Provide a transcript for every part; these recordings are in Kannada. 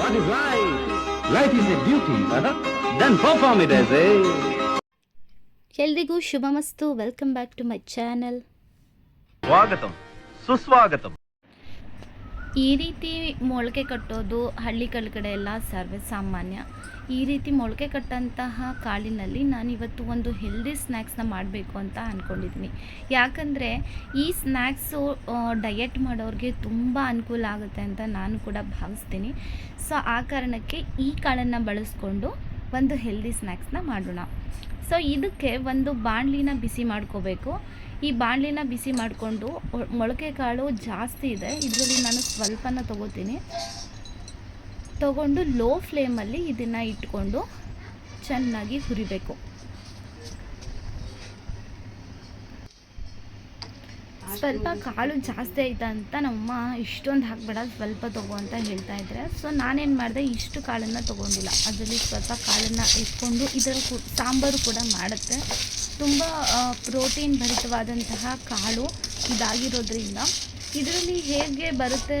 What is life? Life is a duty. Uh-huh. Then perform it as a... ఎల్దిగూ శుభమస్తు welcome back to my channel స్వాగతం సుస్వాగతం ಈ ರೀತಿ ಮೊಳಕೆ ಕಟ್ಟೋದು ಹಳ್ಳಿಗಳ ಕಡೆ ಎಲ್ಲ ಸರ್ವೇ ಸಾಮಾನ್ಯ. ಈ ರೀತಿ ಮೊಳಕೆ ಕಟ್ಟಂತಹ ಕಾಳಿನಲ್ಲಿ ನಾನು ಇವತ್ತು ಒಂದು ಹೆಲ್ದಿ ಸ್ನ್ಯಾಕ್ಸ್ನ ಮಾಡಬೇಕು ಅಂತ ಅಂದ್ಕೊಂಡಿದ್ದೀನಿ ಯಾಕಂದರೆ ಈ ಸ್ನ್ಯಾಕ್ಸು ಡಯೆಟ್ ಮಾಡೋರಿಗೆ ತುಂಬ ಅನುಕೂಲ ಆಗುತ್ತೆ ಅಂತ ನಾನು ಕೂಡ ಭಾವಿಸ್ತೀನಿ. ಸೊ ಆ ಕಾರಣಕ್ಕೆ ಈ ಕಾಳನ್ನು ಬಳಸ್ಕೊಂಡು ಒಂದು ಹೆಲ್ದಿ ಸ್ನ್ಯಾಕ್ಸ್ನ ಮಾಡೋಣ. ಸೊ ಇದಕ್ಕೆ ಒಂದು ಬಾಣಲಿನ ಬಿಸಿ ಮಾಡ್ಕೋಬೇಕು. ಈ ಬಾಣಲಿನ ಬಿಸಿ ಮಾಡಿಕೊಂಡು ಮೊಳಕೆ ಕಾಳು ಜಾಸ್ತಿ ಇದೆ. ಇದರಲ್ಲಿ ನಾನು ಸ್ವಲ್ಪನ ತೊಗೋತೀನಿ. ತಗೊಂಡು ಲೋ ಫ್ಲೇಮಲ್ಲಿ ಇದನ್ನು ಇಟ್ಕೊಂಡು ಚೆನ್ನಾಗಿ ಹುರಿಬೇಕು. ಸ್ವಲ್ಪ ಕಾಳು ಜಾಸ್ತಿ ಆಯ್ತಾ ಅಂತ ನಮ್ಮಮ್ಮ ಇಷ್ಟೊಂದು ಹಾಕ್ಬೇಡ, ಸ್ವಲ್ಪ ತಗೋ ಅಂತ ಹೇಳ್ತಾ ಇದ್ದಾರೆ ಸೊ ನಾನೇನು ಮಾಡಿದೆ, ಇಷ್ಟು ಕಾಳನ್ನು ತೊಗೊಂಡಿಲ್ಲ. ಅದರಲ್ಲಿ ಸ್ವಲ್ಪ ಕಾಳನ್ನು ಇಟ್ಕೊಂಡು ಇದರ ಸಾಂಬಾರು ಕೂಡ ಮಾಡುತ್ತೆ. ತುಂಬ ಪ್ರೋಟೀನ್ ಭರಿತವಾದಂತಹ ಕಾಳು ಇದಾಗಿರೋದ್ರಿಂದ ಇದರಲ್ಲಿ ಹೇಗೆ ಬರುತ್ತೆ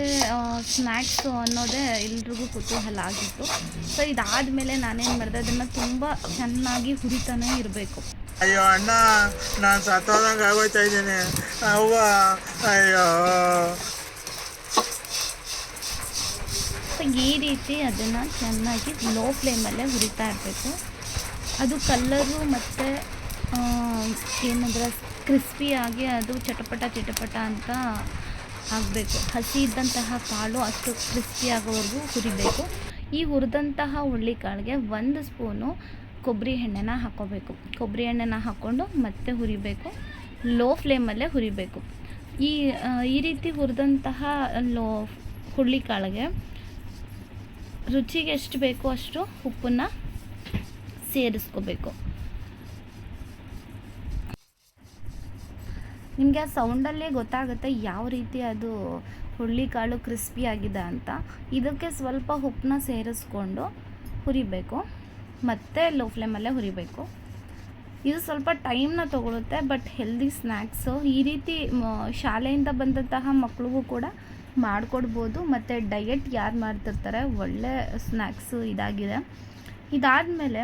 ಸ್ನ್ಯಾಕ್ಸು ಅನ್ನೋದೇ ಎಲ್ರಿಗೂ ಕುತೂಹಲ ಆಗಿತ್ತು. ಸೊ ಇದಾದ ಮೇಲೆ ನಾನೇನು ಮಾಡಿದೆ ಅದನ್ನು ತುಂಬ ಚೆನ್ನಾಗಿ ಹುರಿತಾನೆ ಇರಬೇಕು. ಅಯ್ಯೋ ಅಣ್ಣ ನಾನು ಸತ್ತೋದಂಗೆ ಆಗೋಯ್ತಾ ಇದ್ದೀನಿ. ಅವ್ವ ಅಯ್ಯೋ. ಸೊ ಈ ರೀತಿ ಅದನ್ನು ಚೆನ್ನಾಗಿ ಲೋ ಫ್ಲೇಮಲ್ಲೇ ಹುರಿತಾ ಇರಬೇಕು. ಅದು ಕಲ್ಲರು ಮತ್ತು ಏನಂದ್ರೆ ಕ್ರಿಸ್ಪಿಯಾಗಿ ಅದು ಚಟಪಟ ಚಟಪಟ ಅಂತ ಆಗಬೇಕು. ಹಸಿ ಇದ್ದಂತಹ ಕಾಳು ಅಷ್ಟು ಕ್ರಿಸ್ಪಿ ಆಗೋವರೆಗೂ ಹುರಿಬೇಕು. ಈ ಹುರಿದಂತಹ ಹುಳ್ಳಿಕಾಳಿಗೆ ಒಂದು ಸ್ಪೂನು ಕೊಬ್ಬರಿ ಎಣ್ಣೆನ ಹಾಕೋಬೇಕು ಕೊಬ್ಬರಿ ಎಣ್ಣೆನ ಹಾಕ್ಕೊಂಡು ಮತ್ತೆ ಹುರಿಬೇಕು. ಲೋ ಫ್ಲೇಮಲ್ಲೇ ಹುರಿಬೇಕು. ಈ ಈ ರೀತಿ ಹುರಿದಂತಹ ಲೋ ಹುಳ್ಳಿಕಾಳಿಗೆ ರುಚಿಗೆ ಎಷ್ಟು ಬೇಕೋ ಅಷ್ಟು ಉಪ್ಪನ್ನು ಸೇರಿಸ್ಕೋಬೇಕು. ನಿಮಗೆ ಆ ಸೌಂಡಲ್ಲೇ ಗೊತ್ತಾಗುತ್ತೆ ಯಾವ ರೀತಿ ಅದು ಹುರುಳಿಕಾಳು ಕ್ರಿಸ್ಪಿ ಆಗಿದೆ ಅಂತ. ಇದಕ್ಕೆ ಸ್ವಲ್ಪ ಉಪ್ಪನ್ನ ಸೇರಿಸ್ಕೊಂಡು ಹುರಿಬೇಕು. ಮತ್ತೆ ಲೋ ಫ್ಲೇಮಲ್ಲೇ ಹುರಿಬೇಕು. ಇದು ಸ್ವಲ್ಪ ಟೈಮ್ನ ತೊಗೊಳುತ್ತೆ ಬಟ್ ಹೆಲ್ದಿ ಸ್ನ್ಯಾಕ್ಸು ಈ ರೀತಿ ಶಾಲೆಯಿಂದ ಬಂದಂತಹ ಮಕ್ಕಳಿಗೂ ಕೂಡ ಮಾಡಿಕೊಡ್ಬೋದು. ಮತ್ತು ಡಯಟ್ ಯಾರು ಮಾಡ್ತಿರ್ತಾರೆ, ಒಳ್ಳೆ ಸ್ನ್ಯಾಕ್ಸು ಇದಾಗಿದೆ. ಇದಾದಮೇಲೆ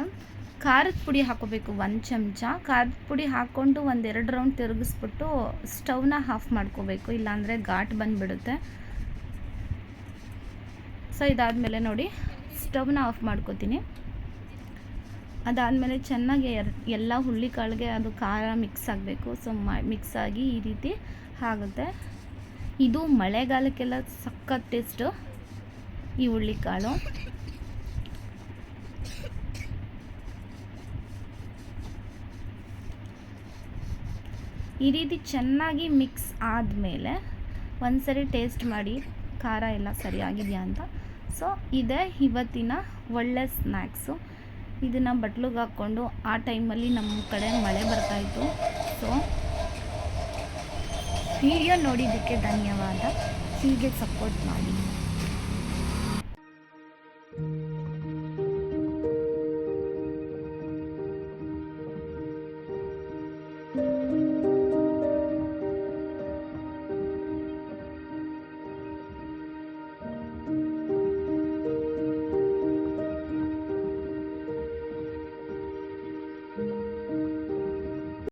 ಖಾರದ ಪುಡಿ ಹಾಕೋಬೇಕು, ಒಂದು ಚಮಚ. ಖಾರದ ಪುಡಿ ಹಾಕ್ಕೊಂಡು ಒಂದೆರಡು ರೌಂಡ್ ತಿರುಗಿಸ್ಬಿಟ್ಟು ಸ್ಟವ್ನ ಆಫ್ ಮಾಡ್ಕೋಬೇಕು, ಇಲ್ಲಾಂದರೆ ಘಾಟ್ ಬಂದುಬಿಡುತ್ತೆ. ಸೊ ಇದಾದಮೇಲೆ ನೋಡಿ ಸ್ಟವ್ನ ಆಫ್ ಮಾಡ್ಕೋತೀನಿ. ಅದಾದಮೇಲೆ ಚೆನ್ನಾಗಿ ಎಲ್ಲ ಎಲ್ಲ ಹುಳ್ಳಿಕಾಳಿಗೆ ಅದು ಖಾರ ಮಿಕ್ಸ್ ಆಗಬೇಕು. ಸೊ ಮಿಕ್ಸ್ ಆಗಿ ಈ ರೀತಿ ಆಗುತ್ತೆ. ಇದು ಮಳೆಗಾಲಕ್ಕೆಲ್ಲ ಸಖತ್ ಟೇಸ್ಟು ಈ ಹುಳ್ಳಿಕಾಳು ಈ ರೀತಿ ಚೆನ್ನಾಗಿ ಮಿಕ್ಸ್ ಆದಮೇಲೆ ಒಂದ್ಸರಿ ಟೇಸ್ಟ್ ಮಾಡಿ, ಖಾರ ಎಲ್ಲ ಸರಿಯಾಗಿದೆಯಾ ಅಂತ. ಸೊ ಇದೇ ಇವತ್ತಿನ ಒಳ್ಳೆ ಸ್ನ್ಯಾಕ್ಸು ಇದನ್ನು ಬಟ್ಲಿಗೆ ಹಾಕ್ಕೊಂಡು ಆ ಟೈಮಲ್ಲಿ ನಮ್ಮ ಕಡೆ ಮಳೆ ಬರ್ತಾಯಿತ್ತು ಸೊ ವಿಡಿಯೋ ನೋಡಿದ್ದಕ್ಕೆ ಧನ್ಯವಾದ. ಹೀಗೆ ಸಪೋರ್ಟ್ ಮಾಡಿ.